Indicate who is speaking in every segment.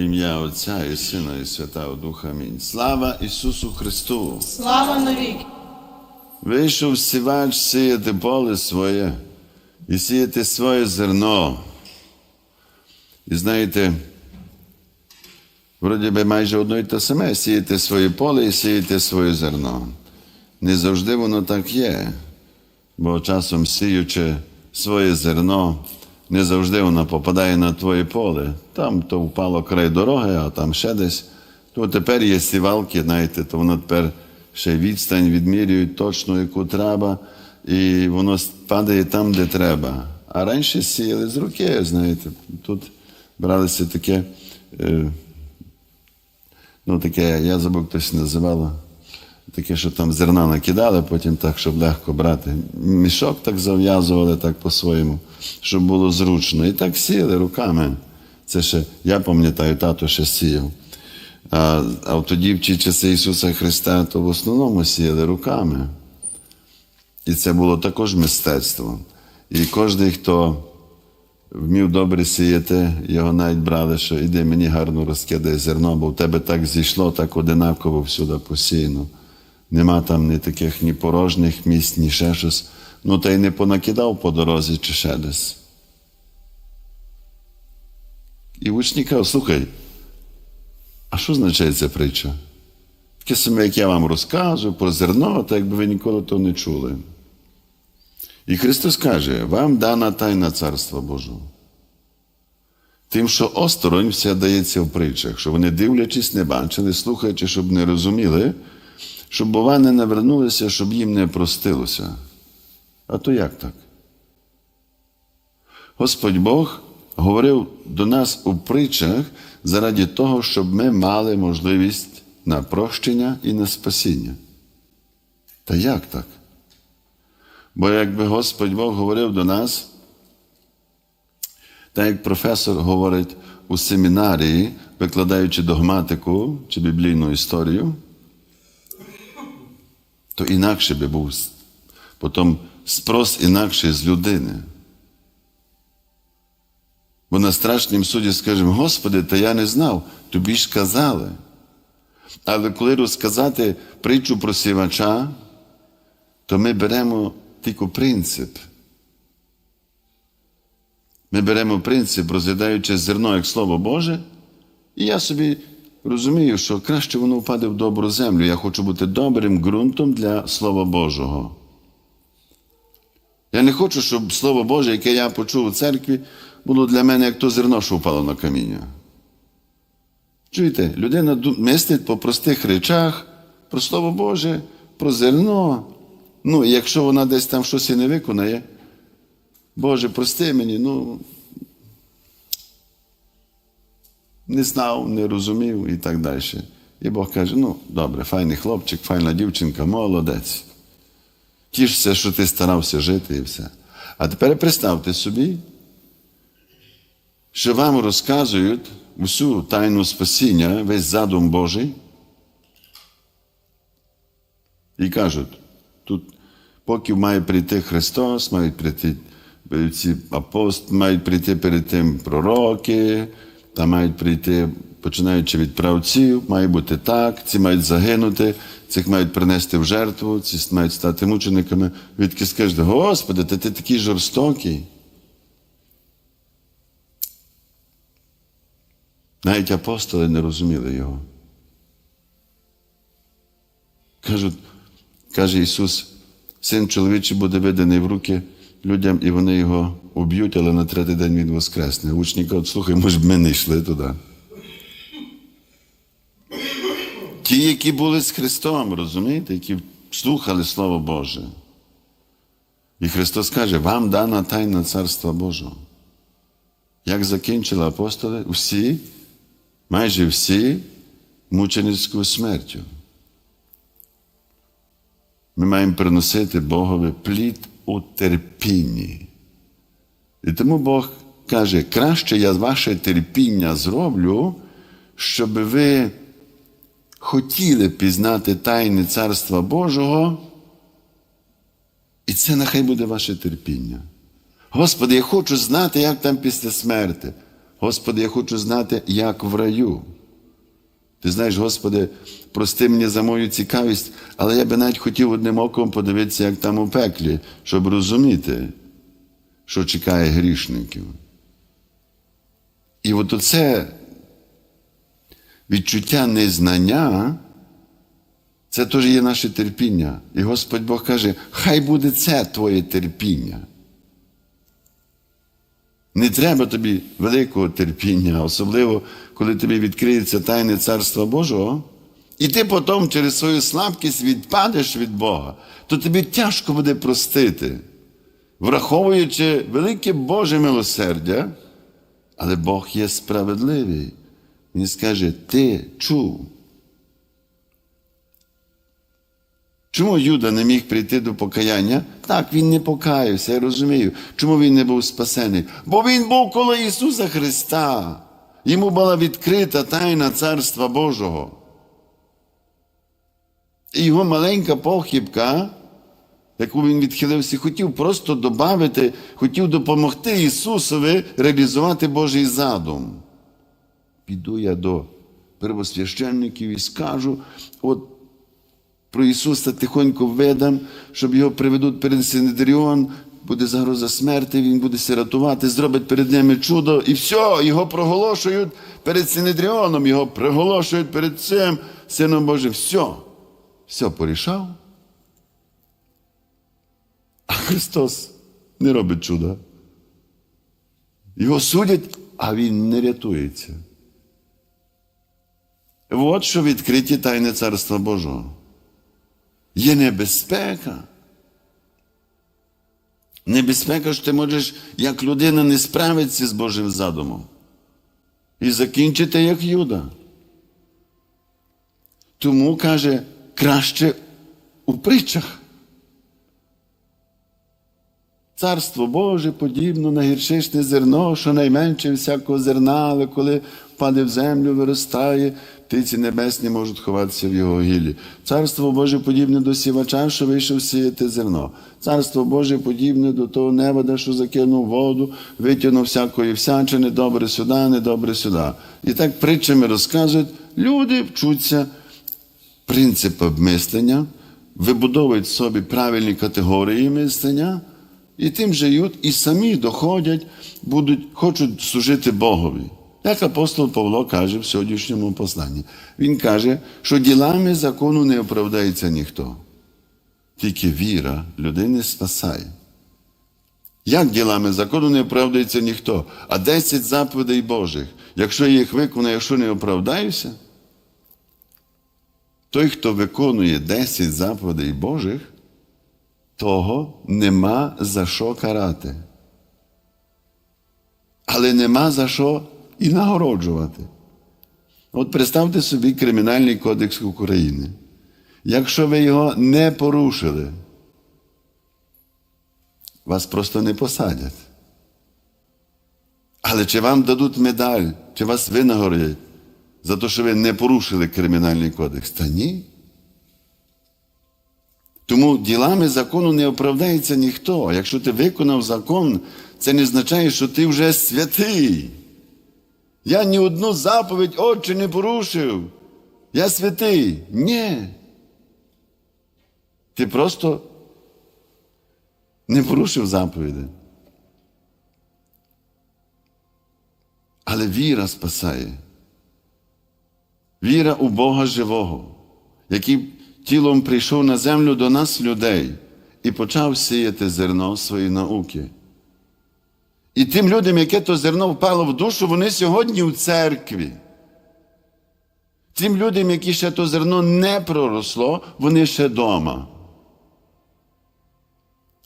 Speaker 1: ім'я Отця і Сина, і Святого Духа. Амінь. Слава Ісусу Христу!
Speaker 2: Слава навіки!
Speaker 1: Вийшов сівач сіяти поле своє і сіяти своє зерно. І знаєте, вроді би майже одно й те саме сіяти своє поле і сіяти своє зерно. Не завжди воно так є, бо часом сіючи своє зерно, не завжди воно попадає на твоє поле. Там то впало край дороги, а там ще десь. То тепер є сівалки, знаєте, то воно тепер ще відстань відмірюють точно, яку треба, і воно падає там, де треба. А раніше сіяли з руки, знаєте, тут бралися таке, е, ну таке, я забув, хтось називало, таке, що там зерна накидали, потім так, щоб легко брати. Мішок так зав'язували так по-своєму, щоб було зручно. І так сіяли руками. Це ще, я пам'ятаю, тато ще сіяв. А, а тоді в ті часи Ісуса Христа, то в основному сіяли руками. І це було також мистецтво. І кожен, хто вмів добре сіяти, його навіть брали, що іди мені гарно розкидай зерно, бо в тебе так зійшло, так одинаково всюди посіяно. Нема там ні таких ні порожніх місць, ні ще щось. Ну та й не понакидав по дорозі чи ще десь. І учні кажуть, слухай, а що означає ця притча? Таке саме, як я вам розказую про зерно, так якби ви ніколи то не чули. І Христос каже, вам дана тайна Царства Божого. Тим, що осторонь все дається в притчах, що вони, дивлячись, не бачили, слухаючи, щоб не розуміли, щоб, бува, не навернулися, щоб їм не простилося. А то як так? Господь Бог говорив до нас у притчах заради того, щоб ми мали можливість на прощення і на спасіння. Та як так? Бо якби Господь Бог говорив до нас, так як професор говорить у семінарії, викладаючи догматику чи біблійну історію, то інакше би був потім спрос інакший з людини. Бо на страшнім суді скажемо, Господи, та я не знав, тобі ж казали. Але коли розказати притчу про сівача, то ми беремо тільки принцип. Ми беремо принцип, розглядаючи зерно як Слово Боже, і я собі розумію, що краще воно впаде в добру землю. Я хочу бути добрим ґрунтом для Слова Божого. Я не хочу, щоб Слово Боже, яке я почув у церкві, було для мене як то зерно, що впало на каміння. Чуєте, людина мислить по простих речах, про Слово Боже, про зерно. Ну, якщо вона десь там щось і не виконає, Боже, прости мені, ну не знав, не розумів і так далі. І Бог каже: ну, добре, файний хлопчик, файна дівчинка, молодець. Тішся, що ти старався жити і все. А тепер представте собі, що вам розказують всю тайну спасіння, весь задум Божий. І кажуть, тут, поки має прийти Христос, мають прийти ці апостоли, мають прийти перед тим пророки, та мають прийти, починаючи від правців, має бути так, ці мають загинути, цих мають принести в жертву, ці мають стати мучениками. Відки скажете, Господи, та ти такий жорстокий. Навіть апостоли не розуміли його. Кажуть, каже Ісус, син чоловічий буде виданий в руки людям, і вони його уб'ють, але на третій день він воскресне. Учні кажуть, слухай, може б ми не йшли туди. Ті, які були з Христом, розумієте, які слухали Слово Боже. І Христос каже, вам дана тайна Царства Божого. Як закінчили апостоли? Всі, майже всі мученицькою смертю. Ми маємо приносити Богові плід у терпінні. І тому Бог каже, краще я ваше терпіння зроблю, щоб ви хотіли пізнати тайни Царства Божого, і це нехай буде ваше терпіння. Господи, я хочу знати, як там після смерти. Господи, я хочу знати, як в раю. Ти знаєш, Господи, прости мені за мою цікавість, але я би навіть хотів одним оком подивитися, як там у пеклі, щоб розуміти, що чекає грішників. І от оце відчуття незнання, це теж є наше терпіння. І Господь Бог каже, хай буде це твоє терпіння. Не треба тобі великого терпіння, особливо, коли тобі відкриється тайне Царства Божого, і ти потім через свою слабкість відпадеш від Бога, то тобі тяжко буде простити, враховуючи велике Боже милосердя, але Бог є справедливий. Він скаже, ти чув. Чому Юда не міг прийти до покаяння? Так, він не покаявся, я розумію. Чому він не був спасений? Бо він був коло Ісуса Христа. Йому була відкрита тайна Царства Божого. І його маленька похибка, яку він відхилився, хотів просто додати, хотів допомогти Ісусові реалізувати Божий задум. Піду я до первосвященників і скажу, от про Ісуса тихонько видам, щоб його приведуть перед Синедріон, буде загроза смерти, він буде сиратувати, зробить перед ними чудо, і все, його проголошують перед Синедріоном, його проголошують перед цим Сином Божим. Все, все порішав. А Христос не робить чуда. Його судять, а Він не рятується. От що відкриті тайни Царства Божого. Є небезпека. Небезпека, що ти можеш, як людина, не справитися з Божим задумом. І закінчити як Юда. Тому каже, краще у притчах. Царство Боже подібно на гіршичне зерно, що найменше всякого зерна, але коли впаде в землю, виростає, птиці небесні можуть ховатися в його гіллі. Царство Боже подібне до сівача, що вийшов сіяти зерно. Царство Боже подібне до того невода, що закинув воду, витягнув всякої всячини, добре сюди, недобре сюди. І так притчами розказують, люди вчуться принципам мислення, вибудовують собі правильні категорії мислення. І тим живуть, і самі доходять, будуть, хочуть служити Богові. Як апостол Павло каже в сьогоднішньому посланні. Він каже, що ділами закону не оправдається ніхто. Тільки віра людини спасає. Як ділами закону не оправдається ніхто, а 10 заповідей Божих, якщо я їх виконаю, якщо не оправдаюся, той, хто виконує 10 заповідей Божих, того нема за що карати. Але нема за що і нагороджувати. От представте собі Кримінальний кодекс України. Якщо ви його не порушили, вас просто не посадять. Але чи вам дадуть медаль, чи вас винагородять за те, що ви не порушили Кримінальний кодекс? Та ні. Тому ділами закону не оправдається ніхто. Якщо ти виконав закон, це не означає, що ти вже святий. Я ні одну заповідь Отче не порушив. Я святий. Ні. Ти просто не порушив заповіді. Але віра спасає. Віра у Бога живого, який тілом прийшов на землю до нас, людей, і почав сіяти зерно своєї науки. І тим людям, яке то зерно впало в душу, вони сьогодні в церкві. Тим людям, які ще то зерно не проросло, вони ще вдома.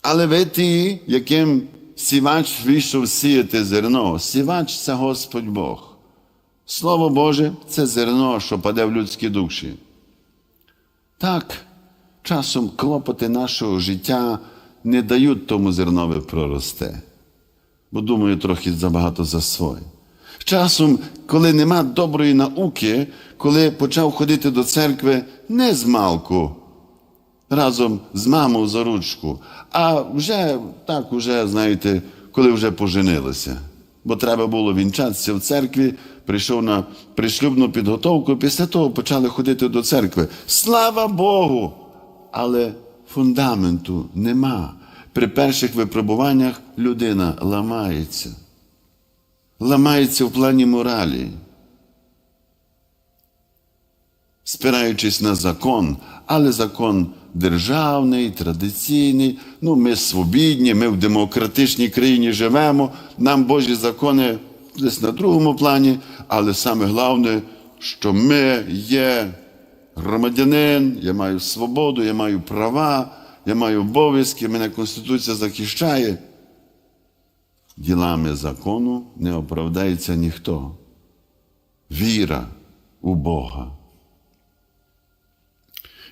Speaker 1: Але ви ті, яким сівач вийшов сіяти зерно, сівач це Господь Бог. Слово Боже це зерно, що паде в людські душі. Так, часом клопоти нашого життя не дають тому зернові прорости, бо думаю, трохи забагато за своє. Часом, коли нема доброї науки, коли почав ходити до церкви не з малку, разом з мамою за ручку, а вже так, уже, знаєте, коли вже поженилися. бо треба було вінчатися в церкві, прийшов на пришлюбну підготовку, після того почали ходити до церкви. Слава Богу! Але фундаменту нема. При перших випробуваннях людина ламається. Ламається в плані моралі. Спираючись на закон, але закон державний, традиційний. Ну, ми свобідні, ми в демократичній країні живемо. Нам Божі закони десь на другому плані, але саме головне, що ми є громадянин, я маю свободу, я маю права, я маю обов'язки, мене Конституція захищає. Ділами закону не оправдається ніхто. Віра у Бога.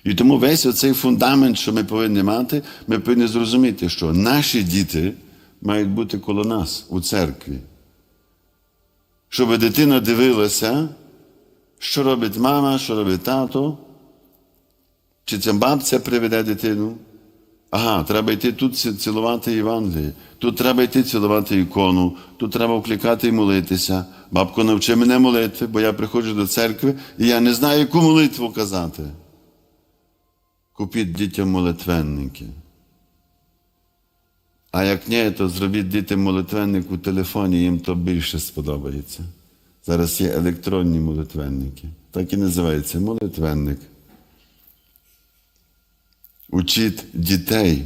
Speaker 1: І тому весь оцей фундамент, що ми повинні мати, ми повинні зрозуміти, що наші діти мають бути коло нас у церкві. Щоб дитина дивилася, що робить мама, що робить тато, чи ця бабця приведе дитину. Ага, треба йти тут цілувати Євангеліє, тут треба йти цілувати ікону, тут треба вкликати і молитися. Бабко, навчи мене молитви, бо я приходжу до церкви і я не знаю, яку молитву казати. Купіть дітям молитвенники. А як ні, то зробіть дітям молитвенник у телефоні, їм то більше сподобається. Зараз є електронні молитвенники. Так і називається молитвенник. Учіть дітей.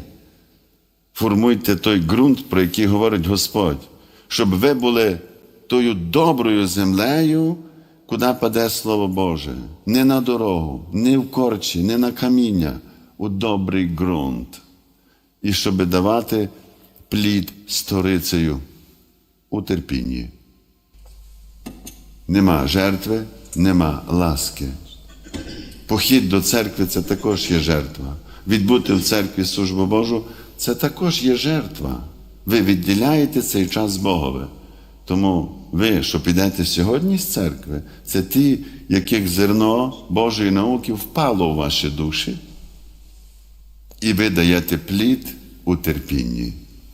Speaker 1: Формуйте той ґрунт, про який говорить Господь, щоб ви були тою доброю землею, куди паде Слово Боже. Не на дорогу, не в корчі, не на каміння, у добрий ґрунт. І щоб давати плід сторицею у терпінні. Нема жертви, нема ласки. Похід до церкви це також є жертва. Відбути в церкві службу Божу це також є жертва. Ви відділяєте цей час Богові. Тому ви, що підете сьогодні з церкви, це ті, яких зерно Божої науки впало у ваші душі, і ви даєте плід у терпінні.